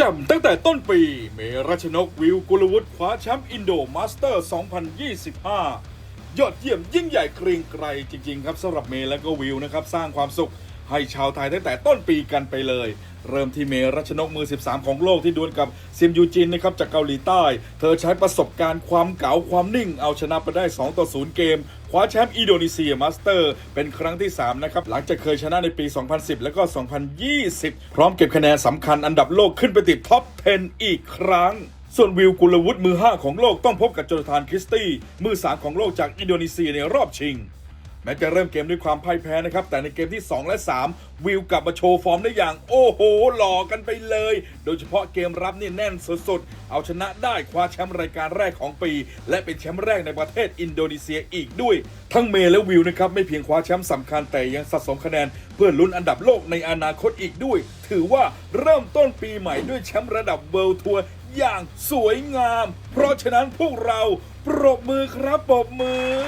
จำตั้งแต่ต้นปี เมรัชนกวิวกุลวุฒิคว้าแชมป์อินโดมาสเตอร์ 2025 ยอดเยี่ยมยิ่งใหญ่เกรียงไกรจริง ๆ ครับสำหรับเมย์และก็วิวนะครับ สร้างความสุขให้ชาวไทยตั้งแต่ต้นปีกันไปเลย เริ่มที่เมรัชนกมือ 13 ของโลกที่ดวลกับซียมยูจินนะครับจากเกาหลีใต้ เธอใช้ประสบการณ์ความเก๋าความนิ่ง เอาชนะไปได้ 2 ต่อ 0 เกม คว้าแชมป์อินโดนีเซียมาสเตอร์ เป็นครั้งที่ 3 นะครับ หลังจากเคยชนะในปี 2010 และก็ 2020 พร้อมเก็บคะแนนสำคัญอันดับโลกขึ้นไปติดท็อป 10 อีกครั้งส่วนวิวกุลวุฒิมือ 5 ของโลกต้องพบกับโจนาธานคริสตี้ มือ 3 ของโลกจากอินโดนีเซียในรอบชิง แม้จะเริ่มเกมด้วยความพ่ายแพ้นะครับ แต่ในเกมที่ 2 และ 3 วิวกลับมาโชว์ฟอร์มได้อย่าง โอ้โห หล่อกันไปเลย โดยเฉพาะเกมรับนี่แน่นสุดๆ เอาชนะได้คว้าแชมป์รายการแรกของปี และเป็นแชมป์แรกในประเทศอินโดนีเซียอีกด้วย ทั้งเมย์และวิวนะครับ ไม่เพียงคว้าแชมป์สำคัญแต่ยังสะสมคะแนน เพื่อลุ้นอันดับโลกในอนาคตอีกด้วย ถือว่าเริ่มต้นปีใหม่ด้วยแชมป์ระดับเวิลด์ทัวร์อย่างสวยงาม เพราะฉะนั้นพวกเราปรบมือครับปรบมือ